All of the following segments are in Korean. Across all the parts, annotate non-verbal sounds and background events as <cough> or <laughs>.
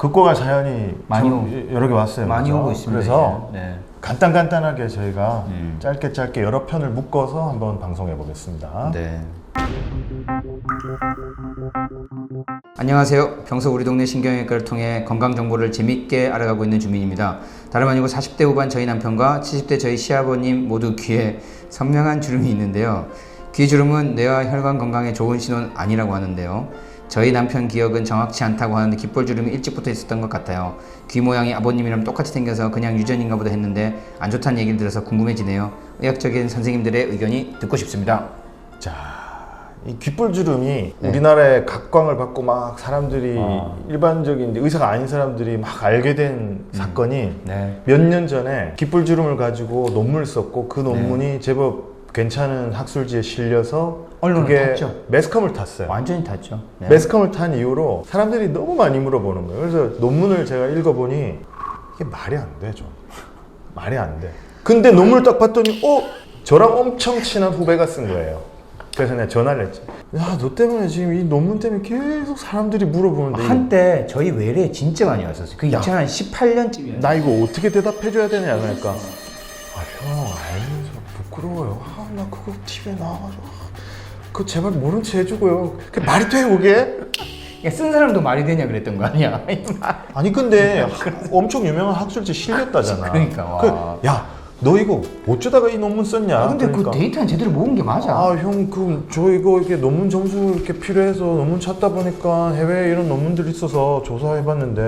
극고가 사연이 많이 저- 오- 여러 개 왔어요. 많이 그죠? 오고 있습니다. 그래서 이제. 네. 간단 간단하게 저희가 음. 짧게 짧게 여러 편을 묶어서 한번 방송해 보겠습니다. 네. 안녕하세요. 평소 우리 동네 신경외과를 통해 건강 정보를 재밌게 알아가고 있는 주민입니다. 다름 아니고 40대 후반 저희 남편과 70대 저희 시아버님 모두 귀에 선명한 주름이 있는데요. 귀 주름은 뇌와 혈관 건강에 좋은 신호는 아니라고 하는데요. 저희 남편 기억은 정확치 않다고 하는데 귓볼 주름이 일찍부터 있었던 것 같아요. 귀 모양이 아버님이랑 똑같이 생겨서 그냥 유전인가 보다 했는데 안 좋다는 얘기를 들어서 궁금해지네요. 의학적인 선생님들의 의견이 듣고 싶습니다. 자, 이 귓불 주름이 네. 우리나라에 각광을 받고 막 사람들이 아. 일반적인 의사가 아닌 사람들이 막 알게 된 사건이 네. 몇 년 전에 귓불 주름을 가지고 논문을 썼고 그 논문이 네. 제법 괜찮은 학술지에 실려서 언론을 그게 탔죠. 매스컴을 탔어요. 완전히 탔죠. 네. 매스컴을 탄 이후로 사람들이 너무 많이 물어보는 거예요. 그래서 논문을 제가 읽어보니 이게 말이 안 돼, 좀. <laughs> 말이 안 돼. 근데 논문을 딱 봤더니, 어? 저랑 엄청 친한 후배가 쓴 거예요. 그래서 내가 전화를 했지. 야, 너 때문에 지금 이 논문 때문에 계속 사람들이 물어보는데. 한때 저희 외래에 진짜 많이 왔었어요. 그 야. 2018년쯤이었어요. 나 이거 어떻게 대답해줘야 되냐, 그러니까. 아, 형, 알면서 부끄러워요. 아, 나 그거 TV에 나와가지고. 아, 그거 제발 모른 체 해주고요. 그게 말이 돼, 그게? 쓴 사람도 말이 되냐 그랬던 거 아니야? <laughs> 아니 근데 엄청 유명한 학술지 실렸다잖아. 그러니까, 와. 그, 야, 너 이거 어쩌다가 이 논문 썼냐? 아, 근데 그러니까. 그 데이터는 제대로 모은 게 맞아. 아, 형, 그, 저 이거 이렇게 논문 점수 이렇게 필요해서 논문 찾다 보니까 해외에 이런 논문들이 있어서 조사해봤는데,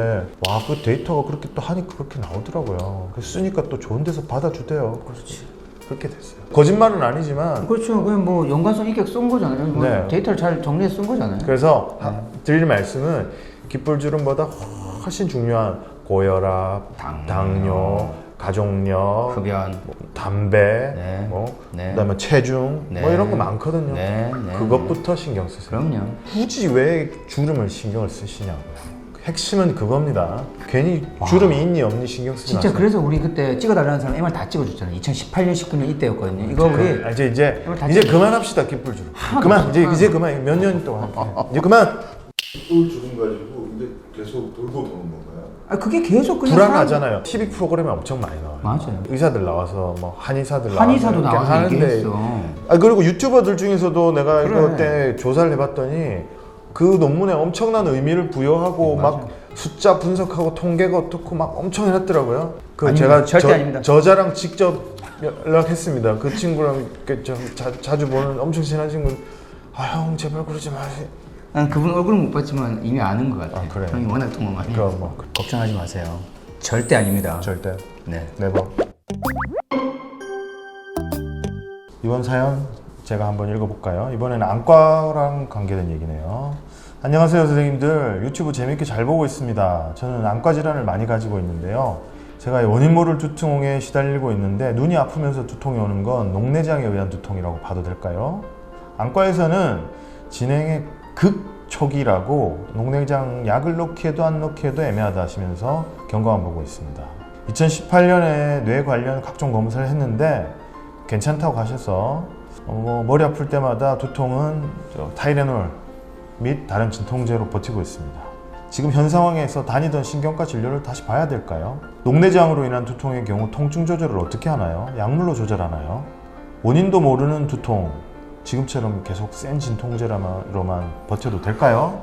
와, 그 데이터가 그렇게 또 하니까 그렇게 나오더라고요. 그래서 쓰니까 또 좋은 데서 받아주대요. 그렇지. 그렇게 됐어요. 거짓말은 아니지만, 그렇죠. 그냥 뭐 연관성 있게 쓴 거잖아요. 뭐 네. 데이터를 잘 정리해서 쓴 거잖아요. 그래서 하- 드릴 말씀은 깃불주름보다 훨씬 중요한 고혈압, 당뇨, 당뇨, 가족력, 흡연. 뭐 담배, 네. 뭐 네. 그다음에 체중, 네. 뭐 이런 거 많거든요. 네, 네, 그것부터 신경 쓰세요. 그럼요. 굳이 왜 주름을 신경을 쓰시냐고요. 핵심은 그겁니다. 괜히 주름 이 있니 없니 신경 쓰지 진짜 마세요. 그래서 우리 그때 찍어달라는 사람 MR 다 찍어줬잖아요. 2018년, 19년 이때였거든요. 이거 우리 아, 이제 이제 다 이제 찍어. 그만합시다 깃불 주름. 하나도 그만 이제 이제 그만 몇 년 동안 할게요. 이제 그만. 또 주름 가지고 근데 계속 돌고 도는 건가요? 아 그게 계속 그냥 불안하잖아요. TV 프로그램에 엄청 많이 나와요. 맞아요. 의사들 나와서 뭐 한의사들 한의사도 이렇게 나와서 얘기했어. 아 그리고 유튜버들 중에서도 내가 그래. 이거 때 조사를 해봤더니 그 논문에 엄청난 의미를 부여하고 맞아요. 막 숫자 분석하고 통계가 어떻고 막 엄청 해놨더라고요. 그 아닙니다. 제가 절대 저, 아닙니다. 저자랑 직접 연락했습니다. 그 친구랑 자, 자주 보는 엄청 친한 친구. 아 형 제발 그러지 마세요. 난 그분 얼굴은 못 봤지만 이미 아는 것 같아. 아, 그래요? 형이 워낙 통화 많이. 그럼. 뭐 걱정하지 마세요. 절대 아닙니다. 절대 네. 네버. 이번 사연 제가 한번 읽어볼까요? 이번에는 안과랑 관계된 얘기네요. 안녕하세요 선생님들 유튜브 재밌게 잘 보고 있습니다. 저는 안과 질환을 많이 가지고 있는데요. 제가 원인 모를 두통에 시달리고 있는데 눈이 아프면서 두통이 오는 건 녹내장에 의한 두통이라고 봐도 될까요? 안과에서는 진행의 극초기라고 녹내장 약을 넣기 해도 안 넣기 해도 애매하다 하시면서 경고만 보고 있습니다. 2018년에 뇌 관련 각종 검사를 했는데 괜찮다고 하셔서 어, 뭐 머리 아플 때마다 두통은 저 타이레놀 및 다른 진통제로 버티고 있습니다. 지금 현 상황에서 다니던 신경과 진료를 다시 봐야 될까요? 녹내장으로 인한 두통의 경우 통증 조절을 어떻게 하나요? 약물로 조절하나요? 원인도 모르는 두통 지금처럼 계속 센 진통제로만 버텨도 될까요?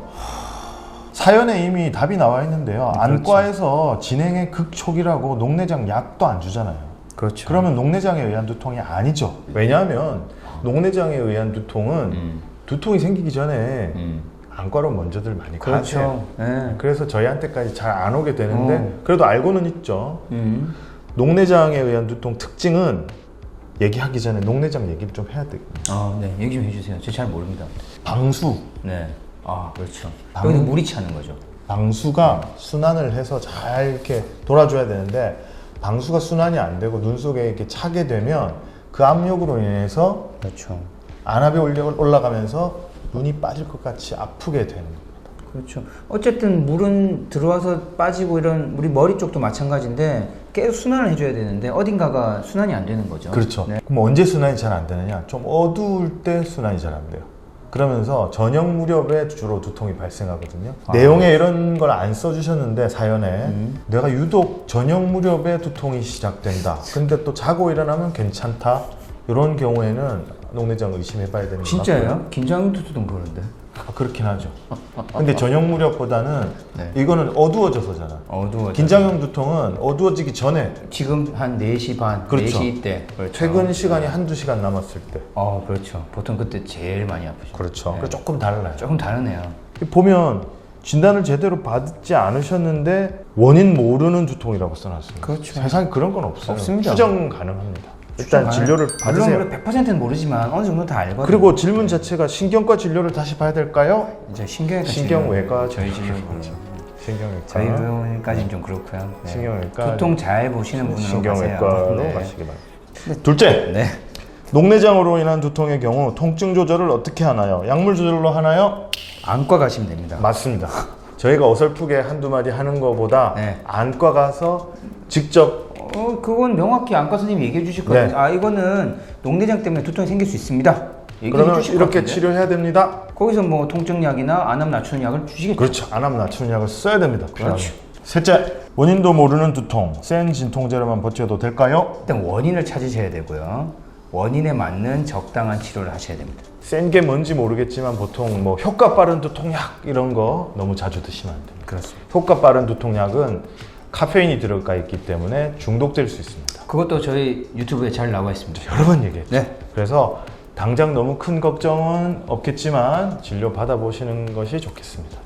사연에 이미 답이 나와 있는데요. 안과에서 진행의 극초기라고 녹내장 약도 안 주잖아요. 그렇죠. 그러면 녹내장에 의한 두통이 아니죠. 왜냐하면 녹내장에 의한 두통은 음. 두통이 생기기 전에 음. 안과로 먼저들 많이 가세요. 그렇죠. 네. 그래서 저희한테까지 잘 안 오게 되는데 어. 그래도 알고는 있죠. 음. 녹내장에 의한 두통 특징은 얘기하기 전에 녹내장 얘기를 좀 해야 돼요. 아, 네. 얘기 좀 해주세요. 저잘 모릅니다. 방수. 네. 아, 그렇죠. 방- 여기 물이 차는 거죠. 방수가 순환을 해서 잘 이렇게 돌아줘야 되는데 방수가 순환이 안 되고 눈 속에 이렇게 차게 되면 그 압력으로 인해서 그렇죠. 안압이 올라가면서 눈이 빠질 것 같이 아프게 되는 겁니다. 그렇죠. 어쨌든 물은 들어와서 빠지고 이런 우리 머리 쪽도 마찬가지인데 계속 순환을 해줘야 되는데 어딘가가 순환이 안 되는 거죠. 그렇죠. 네. 그럼 언제 순환이 잘 안 되느냐? 좀 어두울 때 순환이 잘 안 돼요. 그러면서 저녁 무렵에 주로 두통이 발생하거든요. 내용에 이런 걸 안 써주셨는데 사연에 내가 유독 저녁 무렵에 두통이 시작된다. 근데 또 자고 일어나면 괜찮다. 이런 경우에는 녹내장 의심해봐야 되는 것 같고요. 진짜예요? 긴장도 좀 그러는데. 아, 그렇긴 하죠. 근데 저녁 무렵보다는 네. 이거는 어두워져서잖아. 어두워. 긴장형 두통은 어두워지기 전에 지금 한 4시 반, 그렇죠. 4시 때. 퇴근 시간이 한두 시간 남았을 때. 어, 그렇죠. 보통 그때 제일 많이 아프죠. 그렇죠. 네. 그래서 조금 달라요. 조금 다르네요. 보면 진단을 제대로 받지 않으셨는데 원인 모르는 두통이라고 써놨습니다. 그렇죠. 세상에 그런 건 없어요. 없습니다. 추정 가능합니다. 일단 진료를 받으세요. 물론 100%는 모르지만 어느 정도 다 알거든요. 그리고 질문 자체가 신경과 진료를 다시 봐야 될까요? 이제 신경외과 신경외과 저희 진료. 진료 신경외과. 저희 병원까지는 좀 그렇고요. 네. 신경외과. 두통 잘 보시는 분으로 신경외과로 가세요. 네. 가시기 바랍니다. 둘째, 네. 녹내장으로 인한 두통의 경우 통증 조절을 어떻게 하나요? 약물 조절로 하나요? 안과 가시면 됩니다. 맞습니다. 저희가 어설프게 한두 마디 하는 것보다 네. 안과 가서 직접 어, 그건 명확히 안과 선생님이 얘기해 주실 거예요. 네. 아, 이거는 녹내장 때문에 두통이 생길 수 있습니다. 얘기해 그러면 주실 것 이렇게 같은데. 치료해야 됩니다. 거기서 뭐 통증약이나 안암 낮추는 약을 주시겠죠. 그렇죠. 안암 낮추는 약을 써야 됩니다. 그렇죠. 셋째, 원인도 모르는 두통, 센 진통제로만 버텨도 될까요? 일단 원인을 찾으셔야 되고요. 원인에 맞는 적당한 치료를 하셔야 됩니다. 센 게 뭔지 모르겠지만 보통 뭐 효과 빠른 두통약 이런 거 너무 자주 드시면 안 됩니다. 그렇습니다. 효과 빠른 두통약은 카페인이 들어가 있기 때문에 중독될 수 있습니다. 그것도 저희 유튜브에 잘 나와 있습니다. 여러 번 얘기했죠. 네. 그래서 당장 너무 큰 걱정은 없겠지만 진료 받아보시는 것이 좋겠습니다.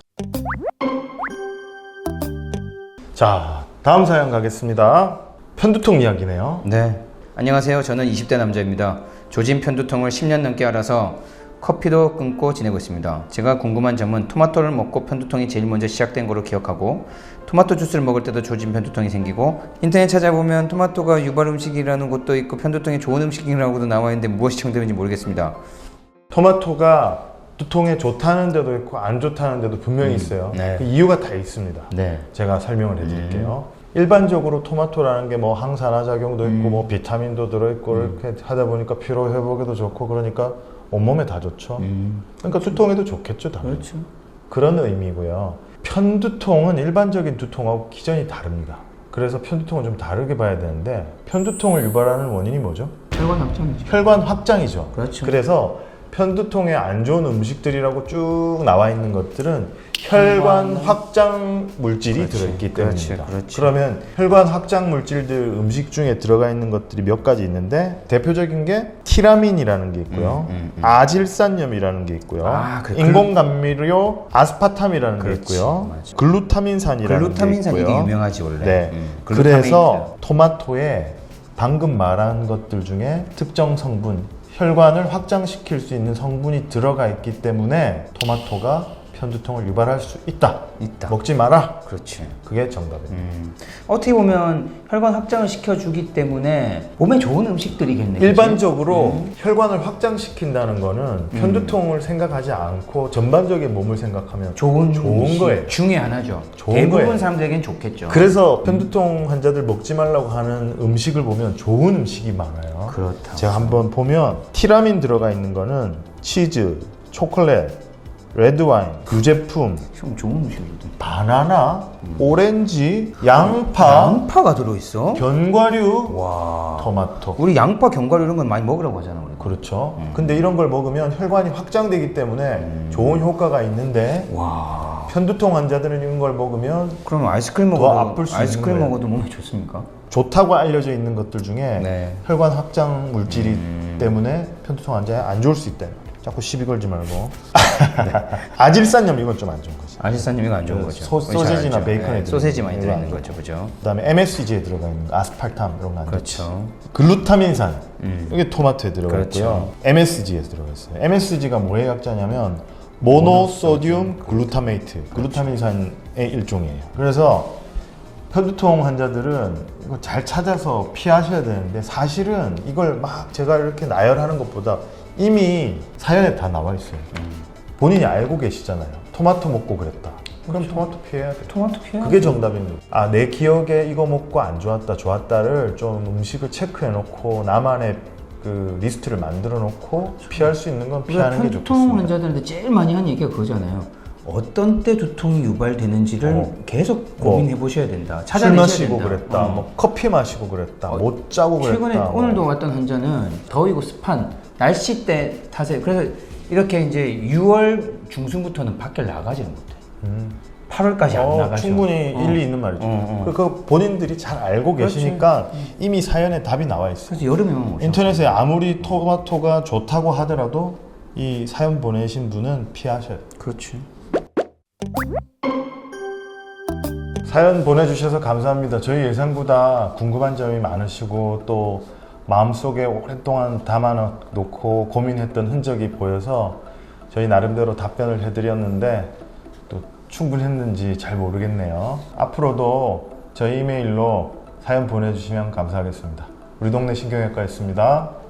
자, 다음 사연 가겠습니다. 편두통 이야기네요. 네. 안녕하세요. 저는 20대 남자입니다. 조진 편두통을 10년 넘게 알아서 커피도 끊고 지내고 있습니다. 제가 궁금한 점은 토마토를 먹고 편두통이 제일 먼저 시작된 거로 기억하고 토마토 주스를 먹을 때도 조진 편두통이 생기고 인터넷 찾아보면 토마토가 유발 음식이라는 것도 있고 편두통에 좋은 음식이라고도 나와 있는데 무엇이 정답인지 모르겠습니다. 토마토가 두통에 좋다는 데도 있고 안 좋다는 데도 분명히 있어요. 네. 그 이유가 다 있습니다. 네. 제가 설명을 해드릴게요. 일반적으로 토마토라는 게 뭐 항산화 작용도 있고 뭐 비타민도 들어있고 이렇게 하다 보니까 피로 회복에도 좋고 그러니까 온몸에 다 좋죠. 그러니까 두통에도 좋겠죠, 당연히. 그렇죠. 그런 의미고요. 편두통은 일반적인 두통하고 기전이 다릅니다. 그래서 편두통은 좀 다르게 봐야 되는데 편두통을 유발하는 원인이 뭐죠? 혈관 확장이죠. 혈관 확장이죠. 그렇죠. 그래서 편두통에 안 좋은 음식들이라고 쭉 나와 있는 것들은 혈관 확장 물질이 그렇지. 들어있기 그렇지, 때문입니다. 그렇지. 그러면 혈관 확장 물질들 음식 중에 들어가 있는 것들이 몇 가지 있는데 대표적인 게 티라민이라는 게 있고요, 음, 음, 음. 아질산염이라는 게 있고요, 아, 그 인공감미료 아스파탐이라는 게 그렇지, 있고요, 맞아. 글루타민산이라는 글루타민산 게 있고요. 유명하지 원래. 네. 음. 그래서 토마토에 방금 말한 것들 중에 특정 성분, 혈관을 확장시킬 수 있는 성분이 들어가 있기 때문에 토마토가 편두통을 유발할 수 있다. 있다. 먹지 마라. 그렇지. 그게 정답입니다. 음. 어떻게 보면 혈관 확장을 시켜주기 때문에 몸에 좋은 음식들이겠네. 그치? 일반적으로 혈관을 확장시킨다는 거는 편두통을 생각하지 않고 전반적인 몸을 생각하면 좋은 좋은 거예요. 중에 하나죠. 좋은 대부분 거예요. 사람들에겐 좋겠죠. 그래서 편두통 환자들 먹지 말라고 하는 음식을 보면 좋은 음식이 많아요. 그렇다. 제가 한번 보면 티라민 들어가 있는 거는 치즈, 초콜릿, 레드와인, 유제품, 좀 좋은 음식이거든. 바나나, 오렌지, 양파, 양파가 들어있어? 견과류, 와. 토마토. 우리 양파, 견과류 이런 건 많이 먹으라고 하잖아. 우리. 그렇죠. 근데 이런 걸 먹으면 혈관이 확장되기 때문에 좋은 효과가 있는데 와. 편두통 환자들은 이런 걸 먹으면 그럼 아이스크림 더 먹어도 아플 수 아이스크림 있는 거예요. 먹어도 몸에 좋습니까? 좋다고 알려져 있는 것들 중에 네. 혈관 확장 물질이 때문에 편두통 환자에 안 좋을 수 있다. 자꾸 시비 걸지 말고. <laughs> 아질산염 이건 좀 안 좋은 거지. 아시사님이가 안 좋은 그 거죠. 소- 잘 소세지나 알죠. 베이컨에 네, 들어있는 소세지 많이 거 들어있는 거죠, 그죠? 그다음에 MSG에 들어가 있는 거, 아스팔탐 이런 거안 좋죠. 그렇죠. 글루타민산 음. 이게 토마토에 들어가 그렇죠. 있고요. MSG에 들어가 있어요. MSG가 뭐의 약자냐면 모노소디움 글루타메이트, 글루타민산의 일종이에요. 그래서 편두통 환자들은 이거 잘 찾아서 피하셔야 되는데 사실은 이걸 막 제가 이렇게 나열하는 것보다 이미 사연에 다 나와 있어요. 본인이 알고 계시잖아요. 토마토 먹고 그랬다. 그럼 토마토 피해야 돼. 토마토 피해. 그게 정답입니다. 아, 내 기억에 이거 먹고 안 좋았다, 좋았다를 좀 음식을 체크해 놓고 나만의 그 리스트를 만들어 놓고 피할 수 있는 건 피하는 게 두통 좋겠습니다. 환자들한테 제일 많이 하는 얘기가 그거잖아요. 어떤 때 두통이 유발되는지를 어. 계속 뭐, 고민해 보셔야 된다. 술 찾아내셔야 마시고 된다. 그랬다, 어. 뭐 커피 마시고 그랬다, 어, 못 자고 그랬다. 최근에 뭐. 오늘도 왔던 환자는 더위고 습한 날씨 때 탓에 그래서 이렇게 이제 6월 중순부터는 밖에 나가지는 못해. 음. 8월까지 안 어, 나가죠. 충분히 어. 일리 있는 말이죠. 어, 어. 그 본인들이 잘 알고 그렇지. 계시니까 이미 사연에 답이 나와 있어요. 그래서 여름에만 오죠. 인터넷에 아무리 토마토가 좋다고 하더라도 이 사연 보내신 분은 피하셔야 돼요. 그렇지. 사연 보내주셔서 감사합니다. 저희 예상보다 궁금한 점이 많으시고 또 마음속에 오랫동안 담아 놓고 고민했던 흔적이 보여서 저희 나름대로 답변을 해드렸는데 또 충분했는지 잘 모르겠네요. 앞으로도 저희 이메일로 사연 보내주시면 감사하겠습니다. 우리 동네 신경외과였습니다.